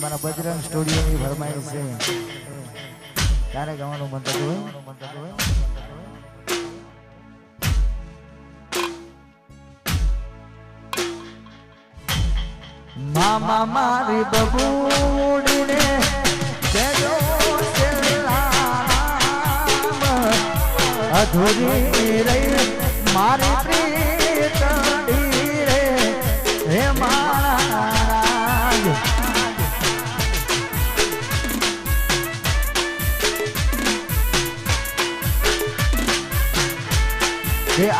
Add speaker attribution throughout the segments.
Speaker 1: મારા બજરંગ સ્ટુડિયોની ભરમાઈ છે. ક્યારે ગાવાનું મન થતું હોય? મામા મારી બબૂડીને સેલામ અધૂરી રહી મારી પ્રીતડી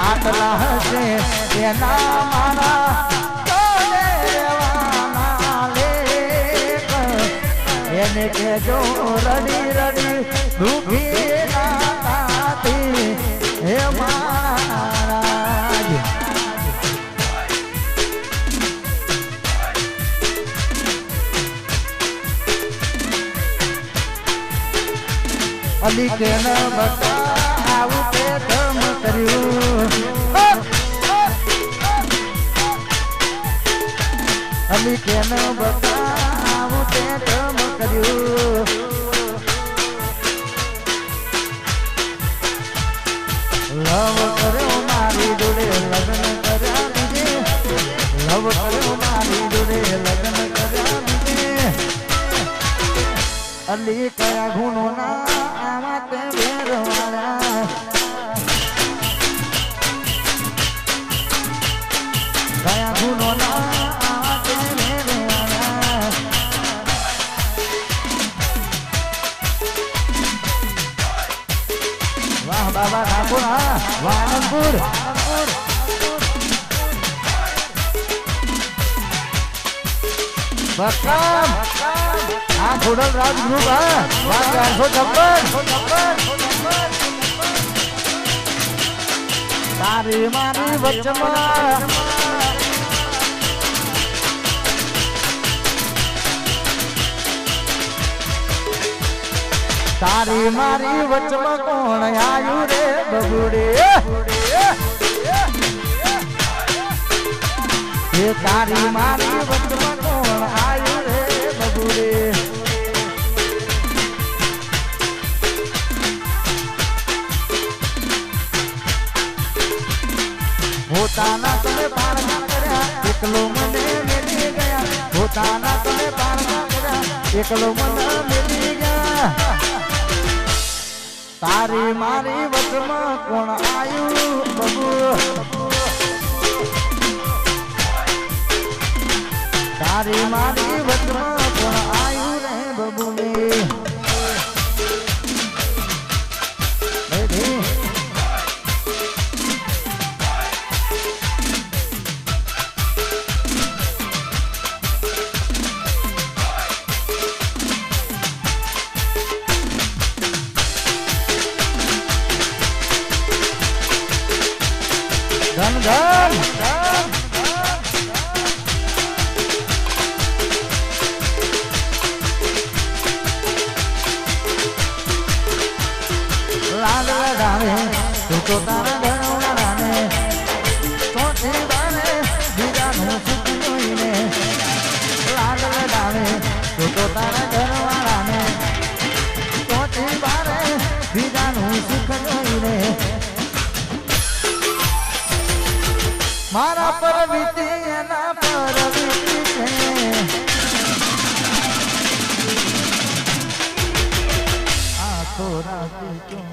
Speaker 1: આટલા હશે એના મારા. એને કેજો રડી રડી, દુખી થાતી હે મહારાજ અલી કે બતા આવું તે ધમ કર્યું અલી કે ન બતા આવું તે ધમ કર્યું લવ કર્યો મારી જોડે લગ્ન કર્યા દીધે લવ કર્યો મારી જોડે લગ્ન કર્યા દીધે અલી કયા ગુનો હા વાનંદપુર બકરામ આ ખોડલ રાજ ગ્રુપ હા વાત ચારસો છપ્પન તારી મારી વચમાં તારી મારી વચમાં કોણ बबुड़े ये तारी मारी आयु रे बबुड़े। होता तुम्हें पार ना करया एकलो मन मिली गया। होता तुम्हें पार ना करया एकलो मन मिली गया। તારી મારી વચમાં કોણ આયુ? બબુ તારી મારી વચમાં તું તો તારા ધણવણા રાને ચોથી બાને બીજાનું સુખ જોઈને લાલ લગાવે તું તો તારા ઘરવાળાને ચોથી બારે બીજાનું સુખ જોઈને મારા પર વીતી એના પર વીતી છે આખો રાતી તું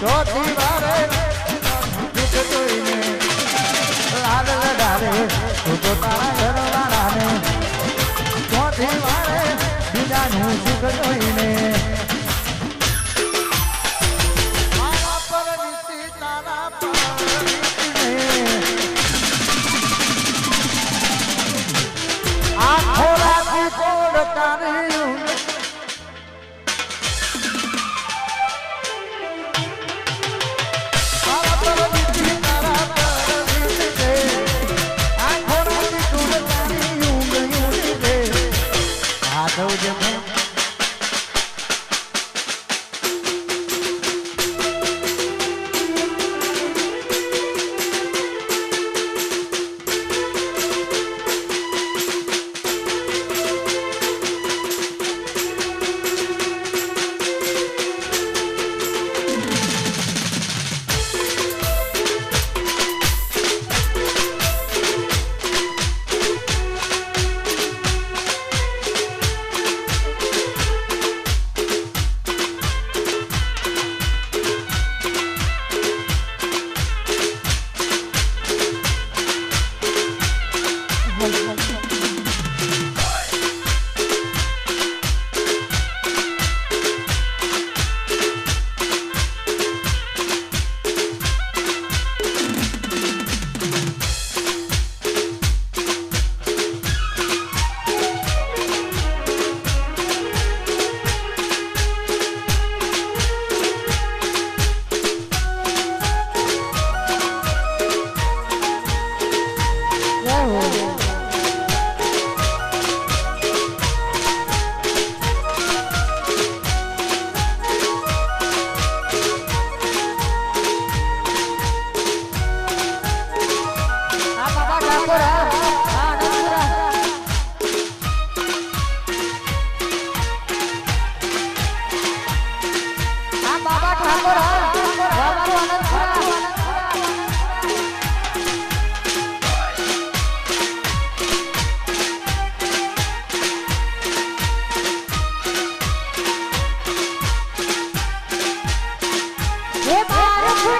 Speaker 1: ચોથી વારે દુઃખ જોઈને લાલ લગાવે તો તારા ઘરવાળાને ચોથી વારે બીજાનું સુખ જોઈને તારા પર વીતીને તારી?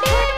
Speaker 1: Okay.